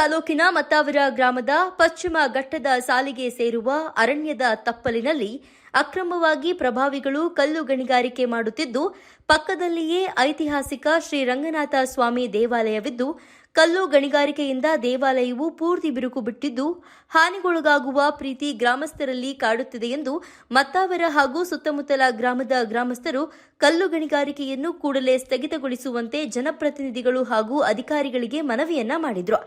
ತಾಲೂಕಿನ ಮತ್ತಾವರ ಗ್ರಾಮದ ಪಶ್ಚಿಮ ಘಟ್ಟದ ಸಾಲಿಗೆ ಸೇರುವ ಅರಣ್ಯದ ತಪ್ಪಲಿನಲ್ಲಿ ಅಕ್ರಮವಾಗಿ ಪ್ರಭಾವಿಗಳು ಕಲ್ಲು ಗಣಿಗಾರಿಕೆ ಮಾಡುತ್ತಿದ್ದು, ಪಕ್ಕದಲ್ಲಿಯೇ ಐತಿಹಾಸಿಕ ಶ್ರೀ ರಂಗನಾಥ ಸ್ವಾಮಿ ದೇವಾಲಯವಿದ್ದು, ಕಲ್ಲು ಗಣಿಗಾರಿಕೆಯಿಂದ ದೇವಾಲಯವು ಪೂರ್ತಿ ಬಿರುಕು ಬಿಟ್ಟಿದ್ದು, ಹಾನಿಗೊಳಗಾಗುವ ಪ್ರೀತಿ ಗ್ರಾಮಸ್ಥರಲ್ಲಿ ಕಾಡುತ್ತಿದೆ ಎಂದು ಮತ್ತಾವರ ಹಾಗೂ ಸುತ್ತಮುತ್ತಲ ಗ್ರಾಮದ ಗ್ರಾಮಸ್ಥರು ಕಲ್ಲು ಗಣಿಗಾರಿಕೆಯನ್ನು ಕೂಡಲೇ ಸ್ಥಗಿತಗೊಳಿಸುವಂತೆ ಜನಪ್ರತಿನಿಧಿಗಳು ಹಾಗೂ ಅಧಿಕಾರಿಗಳಿಗೆ ಮನವಿಯನ್ನ ಮಾಡಿದ್ರು.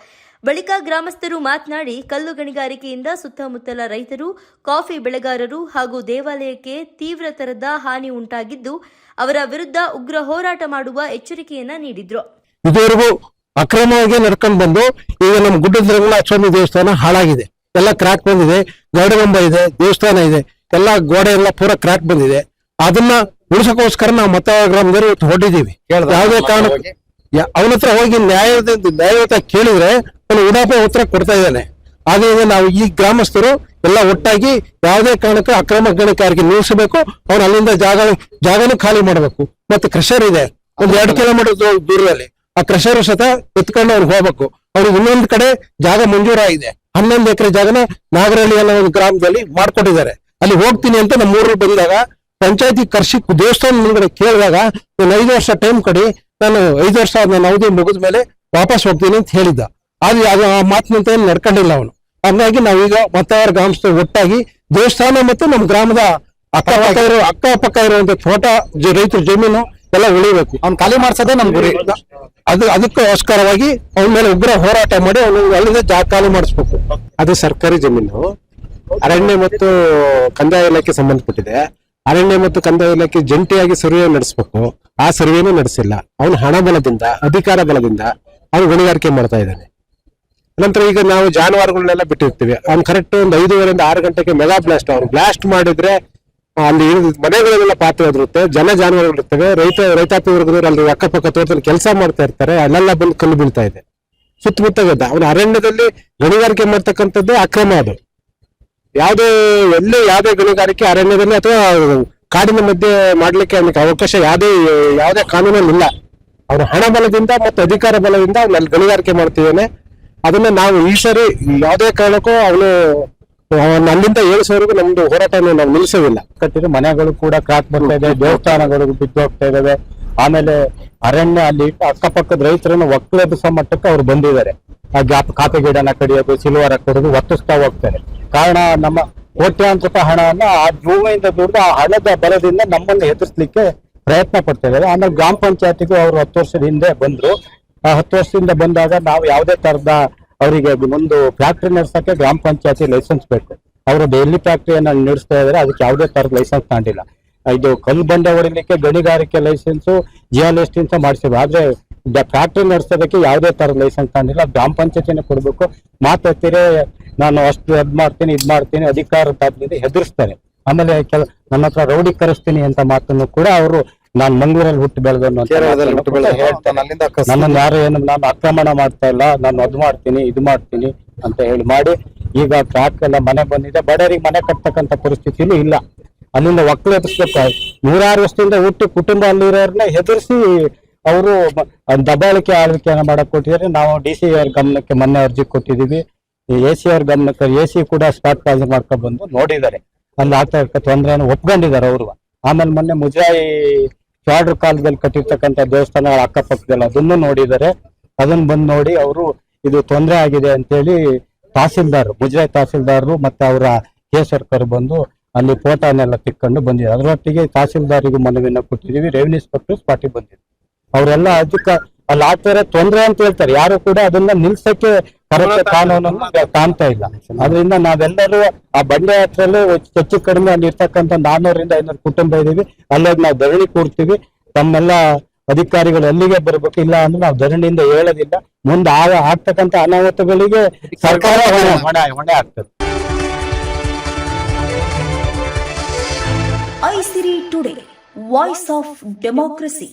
ಬಳಿಕ ಗ್ರಾಮಸ್ಥರು ಮಾತನಾಡಿ, ಕಲ್ಲು ಗಣಿಗಾರಿಕೆಯಿಂದ ಸುತ್ತಮುತ್ತಲ ರೈತರು, ಕಾಫಿ ಬೆಳೆಗಾರರು ಹಾಗೂ ದೇವಾಲಯಕ್ಕೆ ತೀವ್ರ ತರದ ಹಾನಿ ಉಂಟಾಗಿದ್ದು ಅವರ ವಿರುದ್ಧ ಉಗ್ರ ಹೋರಾಟ ಮಾಡುವ ಎಚ್ಚರಿಕೆಯನ್ನ ನೀಡಿದ್ರು. ಇದುವರೆಗೂ ಅಕ್ರಮವಾಗಿ ನಡ್ಕೊಂಡು ಬಂದು ಈಗ ನಮ್ಮ ಗುಡ್ಡದ ರಂಗನಾಥ ಸ್ವಾಮಿ ದೇವಸ್ಥಾನ ಹಾಳಾಗಿದೆ. ಎಲ್ಲ ಕ್ರಾಕ್ ಬಂದಿದೆ ಗರುಡಗಂಬ ಇದೆ ದೇವಸ್ಥಾನ ಇದೆ ಎಲ್ಲ ಗೋಡೆ ಎಲ್ಲ ಪೂರ ಕ್ರಾಕ್ ಬಂದಿದೆ. ಅದನ್ನ ಉಳಿಸೋಕೋಸ್ಕರ ನಾವು ಮತ ಗ್ರಾಮದವರು ಹೊಡಿದೀವಿ ಯಾವುದೇ ಕಾರಣ ಅವನ ಹತ್ರ ಹೋಗಿ ನ್ಯಾಯದ ನ್ಯಾಯಯುತ ಕೇಳಿದ್ರೆ ಅವನು ಉದಾಪ ಉತ್ತರ ಕೊಡ್ತಾ ಇದ್ದಾನೆ. ಆದ್ದರಿಂದ ನಾವು ಈ ಗ್ರಾಮಸ್ಥರು ಎಲ್ಲ ಒಟ್ಟಾಗಿ ಯಾವುದೇ ಕಾರಣಕ್ಕೂ ಅಕ್ರಮ ಗಣಿಗಾರಿಕೆ ನಿಲ್ಲಿಸಬೇಕು. ಅವ್ರು ಅಲ್ಲಿಂದ ಜಾಗ ಜಾಗನೂ ಖಾಲಿ ಮಾಡಬೇಕು. ಮತ್ತೆ ಕ್ರಷರ್ ಇದೆ. ಒಂದ್ ಎರಡು ಕಿಲೋಮೀಟರ್ ದೂರದಲ್ಲಿ. ಆ ಕ್ರಷರ್ ಸತ ಎತ್ಕೊಂಡು ಅವ್ರು ಹೋಗ್ಬೇಕು. ಅವ್ರಿಗೆ ಇನ್ನೊಂದ್ ಕಡೆ ಜಾಗ ಮಂಜೂರಾಗಿದೆ. ಹನ್ನೊಂದು ಎಕರೆ ಜಾಗನ ನಾಗರಹಳ್ಳಿ ಅನ್ನೋ ಒಂದು ಗ್ರಾಮದಲ್ಲಿ ಮಾಡ್ಕೊಟ್ಟಿದ್ದಾರೆ. ಅಲ್ಲಿ ಹೋಗ್ತೀನಿ ಅಂತ ನಮ್ಮ ಊರು ಬಂದಾಗ ಪಂಚಾಯತಿ ಕರ್ಸಿ ದೇವಸ್ಥಾನ ಮುಂದ್ಗಡೆ ಕೇಳಿದಾಗ, ನಾನು ಐದು ವರ್ಷ ಟೈಮ್ ಕೊಡಿ. ನಾನು ಐದು ವರ್ಷ ನನ್ನ ಅವಧಿ ಮುಗಿದ ಮೇಲೆ ವಾಪಸ್ ಹೋಗ್ತೀನಿ ಅಂತ ಹೇಳಿದ್ದ. ಆದ್ರೆ ಅದು ಆ ಮಾತಿನಂತ ನಡ್ಕೊಂಡಿಲ್ಲ ಅವನು. ಹಂಗಾಗಿ ನಾವೀಗ ಮತ್ತಾರ ಗ್ರಾಮಸ್ಥರು ಒಟ್ಟಾಗಿ ದೇವಸ್ಥಾನ ಮತ್ತು ನಮ್ಮ ಗ್ರಾಮದ ಅಕ್ಕಪಕ್ಕ ಇರೋ ಅಕ್ಕಪಕ್ಕ ಇರುವಂತ ತೋಟ ರೈತರ ಜಮೀನು ಎಲ್ಲ ಉಳಿಬೇಕು. ಅವ್ನ್ ಖಾಲಿ ಮಾಡ್ಸೋದೇ ನಮ್ ಗುರಿ ಅದು ಅದಕ್ಕೋಸ್ಕರವಾಗಿ ಅವನ ಮೇಲೆ ಉಗ್ರ ಹೋರಾಟ ಮಾಡಿ ಅವನು ಅಲ್ಲಿಂದ ಜಾ ಖಾಲಿ ಮಾಡಿಸ್ಬೇಕು. ಅದು ಸರ್ಕಾರಿ ಜಮೀನು. ಅರಣ್ಯ ಮತ್ತು ಕಂದಾಯ ಇಲಾಖೆ ಸಂಬಂಧಪಟ್ಟಿದೆ. ಅರಣ್ಯ ಮತ್ತು ಕಂದಾಯ ಇಲಾಖೆ ಜಂಟಿಯಾಗಿ ಸರ್ವೆ ನಡೆಸಬೇಕು. ಆ ಸರ್ವೆನೂ ನಡೆಸಿಲ್ಲ. ಅವನು ಹಣ ಬಲದಿಂದ ಅಧಿಕಾರ ಬಲದಿಂದ ಅವನು ಗಣಿಗಾರಿಕೆ ಮಾಡ್ತಾ ಇದ್ದಾನೆ. ನಂತರ ಈಗ ನಾವು ಜಾನುವಾರುಗಳನ್ನೆಲ್ಲ ಬಿಟ್ಟಿರ್ತೀವಿ. ಅವ್ನು ಕರೆಕ್ಟ್ ಒಂದು ಐದೂವರೆಯಿಂದ ಆರು ಗಂಟೆಗೆ ಮೆಗಾ ಬ್ಲಾಸ್ಟ್ ಅವ್ನು ಬ್ಲಾಸ್ಟ್ ಮಾಡಿದ್ರೆ ಅಲ್ಲಿ ಮನೆಗಳಲ್ಲೆಲ್ಲ ಪಾತ್ರ ಇರುತ್ತೆ ಜನ ಜಾನುವಾರುಗಳು ಇರ್ತವೆ. ರೈತ ರೈತಾಪಿ ವರ್ಗದವರು ಅಲ್ಲಿ ಅಕ್ಕಪಕ್ಕ ತೋಟದಲ್ಲಿ ಕೆಲಸ ಮಾಡ್ತಾ ಇರ್ತಾರೆ. ಅಲ್ಲೆಲ್ಲ ಬಂದು ಕಲ್ಲು ಬೀಳ್ತಾ ಇದೆ. ಸುತ್ತಮುತ್ತ ಗದ್ದ. ಅವನ ಅರಣ್ಯದಲ್ಲಿ ಗಣಿಗಾರಿಕೆ ಮಾಡ್ತಕ್ಕಂಥದ್ದು ಅಕ್ರಮ ಅದು. ಯಾವುದೇ ಎಲ್ಲೇ ಯಾವುದೇ ಗಣಿಗಾರಿಕೆ ಅರಣ್ಯದಲ್ಲಿ ಅಥವಾ ಕಾಡಿನ ಮಧ್ಯೆ ಮಾಡ್ಲಿಕ್ಕೆ ಅವನಿಗೆ ಅವಕಾಶ ಯಾವುದೇ ಯಾವುದೇ ಕಾನೂನಲ್ಲಿ ಇಲ್ಲ ಅವನ ಹಣ ಬಲದಿಂದ ಮತ್ತು ಅಧಿಕಾರ ಬಲದಿಂದ ಅವನಲ್ಲಿ ಗಣಿಗಾರಿಕೆ ಮಾಡ್ತಿದ್ದಾನೆ. ಅದನ್ನ ನಾವು ಈ ಸರಿ ಯಾವುದೇ ಕಾರಣಕ್ಕೂ ಅವನು ಅಲ್ಲಿಂದ ಏಳಿಸೋವರೆಗೂ ನಮ್ದು ಹೋರಾಟ ನಾವು ನಿಲ್ಲಿಸೋದಿಲ್ಲ. ಕಟ್ಟಿದ್ರೆ ಮನೆಗಳು ಕೂಡ ಕ್ರಾಕ್ ಬರ್ತಾ ಇದೆ, ದೇವಸ್ಥಾನಗಳು ಬಿದ್ದು ಹೋಗ್ತಾ ಇದಾವೆ. ಆಮೇಲೆ ಅರಣ್ಯ ಅಲ್ಲಿ ಅಕ್ಕಪಕ್ಕದ ರೈತರನ್ನು ಒಕ್ಕಲೆಬ್ಬಿಸೋ ಮಟ್ಟಕ್ಕೆ ಅವ್ರು ಬಂದಿದ್ದಾರೆ. ಆ ಗ್ಯಾಪ್ ಕಾಪಿ ಗಿಡನ ಕಡಿಯೋದು, ಸಿಲ್ವರ್ ಕಡಿಯೋದು ಒತ್ತಿಸ್ತಾ ಹೋಗ್ತಾರೆ. ಕಾರಣ ನಮ್ಮ ಕೋಟ್ಯಾಂತರ ಹಣವನ್ನ ಆ ಭೂಮಿಯಿಂದ ದುಡ್ದು ಆ ಹಣದ ಬಲದಿಂದ ನಮ್ಮನ್ನು ಎದುರಿಸಲಿಕ್ಕೆ ಪ್ರಯತ್ನ ಪಡ್ತಾ ಇದ್ದಾರೆ. ಆಮೇಲೆ ಗ್ರಾಮ ಪಂಚಾಯತಿಗೂ ಅವರು ಹತ್ತು ವರ್ಷದ ಹಿಂದೆ ಬಂದ್ರು. ಆ ಹತ್ತು ವರ್ಷದಿಂದ ಬಂದಾಗ ನಾವು ಯಾವುದೇ ತರದ ಅವರಿಗೆ ಒಂದು ಫ್ಯಾಕ್ಟ್ರಿ ನಡೆಸಕ್ಕೆ ಗ್ರಾಮ ಪಂಚಾಯತಿ ಲೈಸೆನ್ಸ್ ಬೇಕು. ಅವರು ಡೈಲಿ ಫ್ಯಾಕ್ಟ್ರಿಯನ್ನ ನಡೆಸ್ತಾ ಇದ್ದಾರೆ, ಅದಕ್ಕೆ ಯಾವುದೇ ತರದ ಲೈಸೆನ್ಸ್ ತಾಂಡಿಲ್ಲ ಇದು ಕಲ್ಲು ಬಂಡೆ ಹೊಡಿಲಿಕ್ಕೆ ಗಣಿಗಾರಿಕೆ ಲೈಸೆನ್ಸ್ ಜಿಯಾಲಿಸ್ಟ್ ಅಂತ ಮಾಡಿಸಿದ್ರು ಆದ್ರೆ ಫ್ಯಾಕ್ಟ್ರಿ ನಡೆಸೋದಕ್ಕೆ ಯಾವುದೇ ತರದ ಲೈಸೆನ್ಸ್ ತಾಂಡಿಲ್ಲ ಗ್ರಾಮ ಪಂಚಾಯತಿನೇ ಕೊಡ್ಬೇಕು. ಮಾತಾಡ್ತೀರಿ ನಾನು ಅಷ್ಟು ಅದ್ ಮಾಡ್ತೀನಿ, ಇದ್ ಮಾಡ್ತೀನಿ, ಅಧಿಕಾರ ಹೆದರ್ಸ್ತಾರೆ ಆಮೇಲೆ ಕೆಲ ನನ್ನ ಹತ್ರ ರೌಡಿ ಕರೆಸ್ತೀನಿ ಅಂತ ಮಾತನ್ನು ಕೂಡ ಅವರು ನಾನ್ ಮಂಗಳೂರಲ್ಲಿ ಹುಟ್ಟಿ ಬೆಳೆದವನು ನನ್ನನ್ನು ಯಾರು ಏನು ನಾನು ಆಕ್ರಮಣ ಮಾಡ್ತಾ ಇಲ್ಲ ನಾನು ಅದು ಮಾಡ್ತೀನಿ ಇದು ಮಾಡ್ತೀನಿ ಅಂತ ಹೇಳಿ ಮಾಡಿ ಈಗ ಟ್ರ್ಯಾಕ್ ಎಲ್ಲ ಮನೆ ಬಂದಿದೆ. ಬಡವರಿಗೆ ಮನೆ ಕಟ್ತಕ್ಕಂತ ಪರಿಸ್ಥಿತಿನೂ ಇಲ್ಲ. ಅಲ್ಲಿಂದ ಒಕ್ಕಲು ಎದುರಿಸ್ಬೇಕು. ನೂರಾರು ವರ್ಷದಿಂದ ಹುಟ್ಟಿ ಕುಟುಂಬ ಅಲ್ಲಿರೋರ್ನ ಹೆದರಿಸಿ ಅವರು ದಬ್ಬಾಳಿಕೆ ಆಳ್ವಿಕೆಯನ್ನ ಮಾಡಕ್ ಕೊಟ್ಟಿದ್ದಾರೆ ನಾವು ಡಿ ಸಿ ಅವ್ರ ಗಮನಕ್ಕೆ ಮೊನ್ನೆ ಅರ್ಜಿ ಕೊಟ್ಟಿದೀವಿ ಎ ಸಿ ಅವ್ರ ಗಮನಕ್ಕೆ ಎ ಸಿ ಕೂಡ ಸ್ಪಾಟ್ ಪಾಸ್ ಮಾಡ್ಕೊಂಡ್ ಬಂದು ನೋಡಿದ್ದಾರೆ. ಅಲ್ಲಿ ಆಗ್ತಾ ಇರ್ತ ತೊಂದರೆಯನ್ನು ಒಪ್ಕೊಂಡಿದ್ದಾರೆ ಅವರು. ಆಮೇಲೆ ಮೊನ್ನೆ ಮುಜರಾಯಿ ಫ್ರಾಡ್ರ್ ಕಾಲದಲ್ಲಿ ಕಟ್ಟಿರ್ತಕ್ಕಂಥ ದೇವಸ್ಥಾನಗಳ ಅಕ್ಕಪಕ್ಕದಲ್ಲಿ ಅದನ್ನು ನೋಡಿದರೆ ಅದನ್ನ ಬಂದು ನೋಡಿ ಅವರು ಇದು ತೊಂದರೆ ಆಗಿದೆ ಅಂತೇಳಿ ತಹಸೀಲ್ದಾರ್ ಮುಜರಾಯಿ ತಹಸೀಲ್ದಾರರು ಮತ್ತೆ ಅವರ ಕೇಸರ್ಕರ್ ಬಂದು ಅಲ್ಲಿ ಫೋಟೋನೆಲ್ಲ ತಿಕ್ಕೊಂಡು ಬಂದಿದ್ದಾರೆ. ಅದರೊಟ್ಟಿಗೆ ತಹಸೀಲ್ದಾರಿಗೂ ಮನವಿಯನ್ನು ಕೊಟ್ಟಿದ್ದೀವಿ. ರೆವಿನ್ಯೂ ಇನ್ಸ್ಪೆಕ್ಟರ್ ಸ್ಪಾಟಿಗೆ ಬಂದಿದ್ದಾರೆ ಅವರೆಲ್ಲ ಅದಕ್ಕ ಅಲ್ಲಿ ಆಗ್ತಾರೆ ತೊಂದರೆ ಅಂತ ಹೇಳ್ತಾರೆ. ಯಾರು ಕೂಡ ಅದನ್ನ ನಿಲ್ಸಕ್ಕೆ ಕರೆಕ್ಟ್ ಕಾನೂನನ್ನು ಕಾಣ್ತಾ ಇಲ್ಲ. ಅದರಿಂದ ನಾವೆಲ್ಲರೂ ಆ ಬಂಡೆ ಹತ್ರಲ್ಲೂ ಹೆಚ್ಚು ಕಡಿಮೆ ಅಲ್ಲಿ ಇರ್ತಕ್ಕಂಥ ನಾನ್ನೂರಿಂದ ಐನೂರು ಕುಟುಂಬ ಇದೀವಿ ಅಲ್ಲೋಗಿ ನಾವು ಧರಣಿ ಕೂರ್ತೀವಿ. ತಮ್ಮೆಲ್ಲ ಅಧಿಕಾರಿಗಳು ಅಲ್ಲಿಗೆ ಬರ್ಬೇಕು? ಇಲ್ಲ ಅಂದ್ರೆ ನಾವು ಧರಣಿಯಿಂದ ಹೇಳೋದಿಲ್ಲ. ಮುಂದೆ ಆಗ ಆಗ್ತಕ್ಕಂಥ ಅನಾಹುತಗಳಿಗೆ ಸರ್ಕಾರ ಹೊಣೆ ಹೊಣೆ ಆಗ್ತದೆ. Aisiri today, voice of democracy.